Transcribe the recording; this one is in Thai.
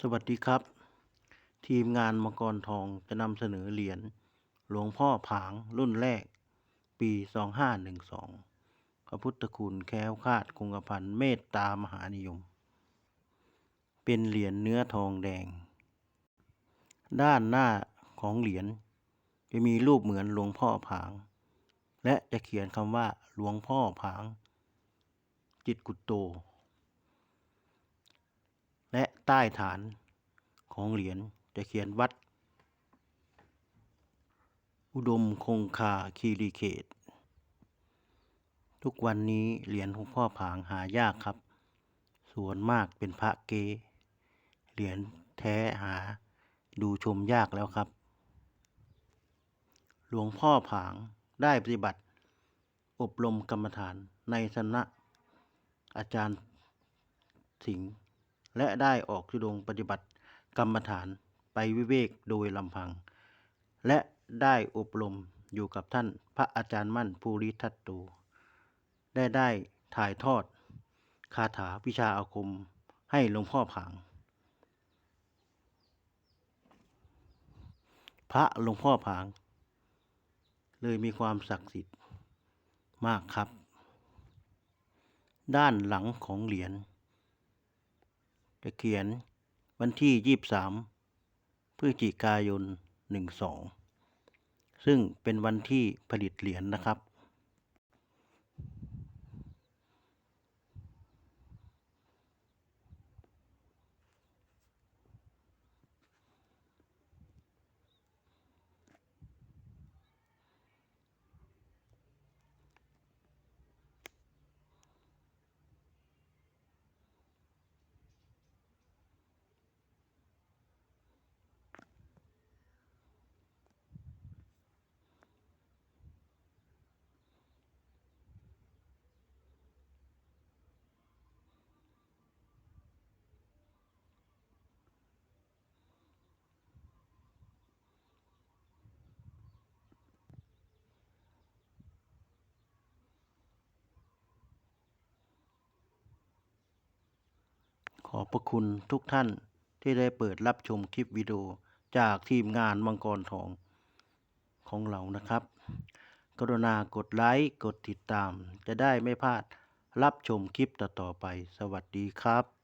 สวัสดีครับ ทีมงานมังกรทองจะนำเสนอเหรียญหลวงพ่อผางรุ่นแรก ปี 2512 พระพุทธคุณแคล้วคลาดคงกระพันเมตตามหานิยม เป็นเหรียญเนื้อทองแดง ด้านหน้าของเหรียญจะมีรูปเหมือนหลวงพ่อผาง และจะเขียนคำว่าหลวงพ่อผาง จิตกุตโต และใต้ฐานของเหรียญจะเขียนวัด อุดมคงคาคีรีเขต ทุกวันนี้เหรียญหลวงพ่อผางหายากครับ ส่วนมากเป็นพระเก เหรียญแท้หาดูชมยากแล้วครับ หลวงพ่อผางได้ปฏิบัติ อบรมกรรมฐานในสำนักอาจารย์สิงห์ และได้ออกทุดงปฏิบัติกรรมฐานไปวิเวกโดยลำพัง และได้อบรมอยู่กับท่านพระอาจารย์มั่นภูริทัตโตได้ได้ถ่ายทอด คาถาวิชาอาคมให้หลวงพ่อผาง พระหลวงพ่อผาง เลยมีความศักดิ์สิทธิ์มากครับ ด้านหลังของเหรียญ จะเขียนวันที่ 23 พฤศจิกายน 12 ซึ่งเป็นวันที่ผลิตเหรียญนะครับ ข อบพระคุณทุกท่านที่ได้เปิดรับชมคลิปวิดีโอจากทีมงานมังกรทองของเรานะครับ กรุณากดไลค์กดติดตาม จะได้ไม่พลาดรับชมคลิปต่อๆไป สวัสดีครับ